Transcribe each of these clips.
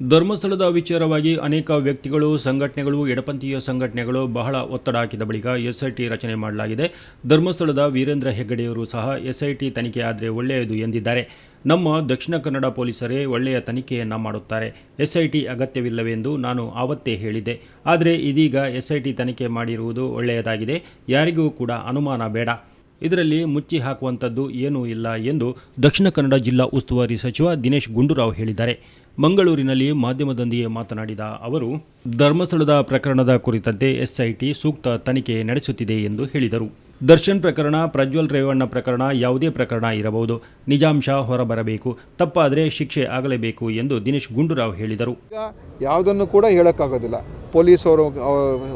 ಧರ್ಮಸ್ಥಳದ ವಿಚಾರವಾಗಿ ಅನೇಕ ವ್ಯಕ್ತಿಗಳು, ಸಂಘಟನೆಗಳು, ಎಡಪಂಥೀಯ ಸಂಘಟನೆಗಳು ಬಹಳ ಒತ್ತಡ ಹಾಕಿದ ಬಳಿಕ ಎಸ್ಐಟಿ ರಚನೆ ಮಾಡಲಾಗಿದೆ. ಧರ್ಮಸ್ಥಳದ ವೀರೇಂದ್ರ ಹೆಗ್ಗಡೆಯವರು ಸಹ ಎಸ್ಐಟಿ ತನಿಖೆ ಆದರೆ ಒಳ್ಳೆಯದು ಎಂದಿದ್ದಾರೆ. ನಮ್ಮ ದಕ್ಷಿಣ ಕನ್ನಡ ಪೊಲೀಸರೇ ಒಳ್ಳೆಯ ತನಿಖೆಯನ್ನು ಮಾಡುತ್ತಾರೆ. ಎಸ್ಐಟಿ ಅಗತ್ಯವಿಲ್ಲವೆಂದು ನಾನು ಆವತ್ತೇ ಹೇಳಿದೆ ಆದರೆ ಇದೀಗ ಎಸ್ಐಟಿ ತನಿಖೆ ಮಾಡಿರುವುದು ಒಳ್ಳೆಯದಾಗಿದೆ. ಯಾರಿಗೂ ಕೂಡ ಅನುಮಾನ ಬೇಡ. ಇದರಲ್ಲಿ ಮುಚ್ಚಿ ಹಾಕುವಂಥದ್ದು ಏನೂ ಇಲ್ಲ ಎಂದು ದಕ್ಷಿಣ ಕನ್ನಡ ಜಿಲ್ಲಾ ಉಸ್ತುವಾರಿ ಸಚಿವ ದಿನೇಶ್ ಗುಂಡೂರಾವ್ ಹೇಳಿದ್ದಾರೆ. ಮಂಗಳೂರಿನಲ್ಲಿ ಮಾಧ್ಯಮದೊಂದಿಗೆ ಮಾತನಾಡಿದ ಅವರು, ಧರ್ಮಸ್ಥಳದ ಪ್ರಕರಣದ ಕುರಿತಂತೆ ಎಸ್ಐಟಿ ಸೂಕ್ತ ತನಿಖೆ ನಡೆಸುತ್ತಿದೆ ಎಂದು ಹೇಳಿದರು. ದರ್ಶನ್ ಪ್ರಕರಣ, ಪ್ರಜ್ವಲ್ ರೇವಣ್ಣ ಪ್ರಕರಣ ಯಾವುದೇ ಪ್ರಕರಣ ಇರಬಹುದು. ನಿಜಾಂಶ ಹೊರಬರಬೇಕು. ತಪ್ಪಾದರೆ ಶಿಕ್ಷೆ ಆಗಲೇಬೇಕು ಎಂದು ದಿನೇಶ್ ಗುಂಡೂರಾವ್ ಹೇಳಿದರು. ಯಾವುದನ್ನು ಕೂಡ ಹೇಳೋಕ್ಕಾಗೋದಿಲ್ಲ. ಪೊಲೀಸರು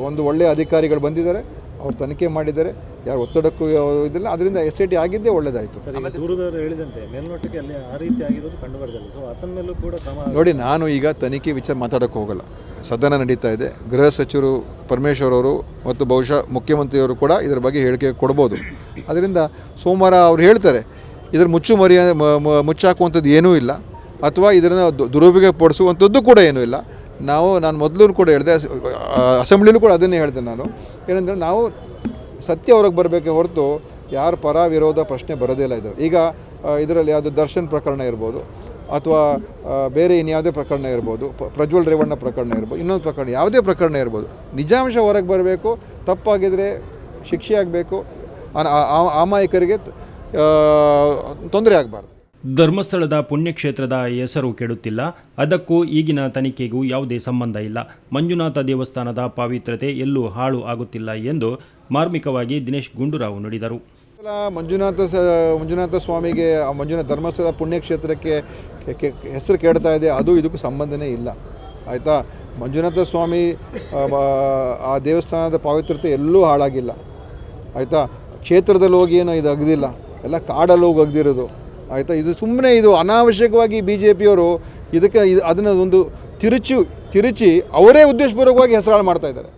ಒಂದು ಒಳ್ಳೆಯ ಅಧಿಕಾರಿಗಳು ಬಂದಿದ್ದಾರೆ. ಅವ್ರು ತನಿಖೆ ಮಾಡಿದ್ದಾರೆ ಯಾರು ಒತ್ತಡಕ್ಕೂ ಇದಿಲ್ಲ ಅದರಿಂದ ಎಸ್ ಐ ಟಿ ಆಗಿದ್ದೇ ಒಳ್ಳೆಯದಾಯಿತು ಸರ್ ಈಗ ದೂರದವರು ಹೇಳಿದಂತೆ ಮೇಲ್ನೋಟಕ್ಕೆ ಅಲ್ಲಿ ಆ ರೀತಿ ಆಗಿರೋದು ಕಂಡು ಬರ್ತಿಲ್ಲ ಸೊ ಆತನ ಮೇಲೂ ಕೂಡ ಕ್ರಮ ನೋಡಿ ನಾನು ಈಗ ತನಿಖೆ ವಿಚಾರ ಮಾತಾಡೋಕ್ಕೆ ಹೋಗಲ್ಲ. ಸದನ ನಡೀತಾ ಇದೆ. ಗೃಹ ಸಚಿವರು ಪರಮೇಶ್ವರ್ ಅವರು ಮತ್ತು ಬಹುಶಃ ಮುಖ್ಯಮಂತ್ರಿಯವರು ಕೂಡ ಇದರ ಬಗ್ಗೆ ಹೇಳಿಕೆ ಕೊಡ್ಬೋದು. ಅದರಿಂದ ಸೋಮವಾರ ಅವ್ರು ಹೇಳ್ತಾರೆ ಇದರ ಮುಚ್ಚು ಮರಿಯ ಮುಚ್ಚಾಕುವಂಥದ್ದು ಏನೂ ಇಲ್ಲ ಅಥವಾ ಇದನ್ನು ದುರುಪಯೋಗ ಪಡಿಸುವಂಥದ್ದು ಕೂಡ ಏನೂ ಇಲ್ಲ. ನಾವು, ನಾನು ಮೊದಲು ಕೂಡ ಹೇಳಿದೆ ಅಸೆಂಬ್ಲಿಲೂ ಕೂಡ ಅದನ್ನೇ ಹೇಳಿದೆ ನಾನು. ಏನಂದರೆ ನಾವು ಸತ್ಯ ಹೊರಗೆ ಬರಬೇಕೆ ಹೊರತು ಯಾರು ಪರ ವಿರೋಧ ಪ್ರಶ್ನೆ ಬರೋದೇ ಇಲ್ಲ ಇದು. ಈಗ ಇದರಲ್ಲಿ ಯಾವುದು ದರ್ಶನ್ ಪ್ರಕರಣ ಇರ್ಬೋದು, ಅಥವಾ ಬೇರೆ ಇನ್ಯಾವುದೇ ಪ್ರಕರಣ ಇರ್ಬೋದು ಪ್ರಜ್ವಲ್ ರೇವಣ್ಣ ಪ್ರಕರಣ ಇರ್ಬೋದು, ಇನ್ನೊಂದು ಪ್ರಕರಣ, ಯಾವುದೇ ಪ್ರಕರಣ ಇರ್ಬೋದು. ನಿಜಾಂಶ ಹೊರಗೆ ಬರಬೇಕು ತಪ್ಪಾಗಿದ್ದರೆ ಶಿಕ್ಷೆ ಆಗಬೇಕು ಅಮಾಯಕರಿಗೆ ತೊಂದರೆ ಆಗಬಾರ್ದು. ಧರ್ಮಸ್ಥಳದ ಪುಣ್ಯಕ್ಷೇತ್ರದ ಹೆಸರು ಕೆಡುತ್ತಿಲ್ಲ. ಅದಕ್ಕೂ ಈಗಿನ ತನಿಖೆಗೂ ಯಾವುದೇ ಸಂಬಂಧ ಇಲ್ಲ. ಮಂಜುನಾಥ ದೇವಸ್ಥಾನದ ಪಾವಿತ್ರತೆ ಎಲ್ಲೂ ಹಾಳು ಆಗುತ್ತಿಲ್ಲ ಎಂದು ಮಾರ್ಮಿಕವಾಗಿ ದಿನೇಶ್ ಗುಂಡೂರಾವ್ ನುಡಿದರು. ಮಂಜುನಾಥ ಮಂಜುನಾಥ ಸ್ವಾಮಿಗೆ ಮಂಜುನಾಥ ಧರ್ಮಸ್ಥಳ ಪುಣ್ಯಕ್ಷೇತ್ರಕ್ಕೆ ಹೆಸರು ಕೆಡ್ತಾ ಇದೆ ಅದು ಇದಕ್ಕೂ ಸಂಬಂಧನೇ ಇಲ್ಲ. ಆಯಿತಾ? ಮಂಜುನಾಥ ಸ್ವಾಮಿ ಆ, ದೇವಸ್ಥಾನದ ಪಾವಿತ್ರತೆ ಎಲ್ಲೂ ಹಾಳಾಗಿಲ್ಲ. ಆಯಿತಾ? ಕ್ಷೇತ್ರದಲ್ಲಿ ಹೋಗಿ ಏನೋ ಇದು ಅಗ್ದಿಲ್ಲ. ಎಲ್ಲ ಕಾಡಲ್ಲಿ ಹೋಗಿ ಅಗ್ದಿರೋದು. ಆಯಿತಾ? ಇದು ಸುಮ್ಮನೆ ಇದು ಅನಾವಶ್ಯಕವಾಗಿ ಬಿ ಜೆ ಪಿಯವರು ಇದಕ್ಕೆ ಇದು ಅದನ್ನು ಒಂದು ತಿರುಚಿ ತಿರುಚಿ ಅವರೇ ಉದ್ದೇಶಪೂರ್ವಕವಾಗಿ ಹೆಸರಾಳು ಮಾಡ್ತಾ ಇದ್ದಾರೆ.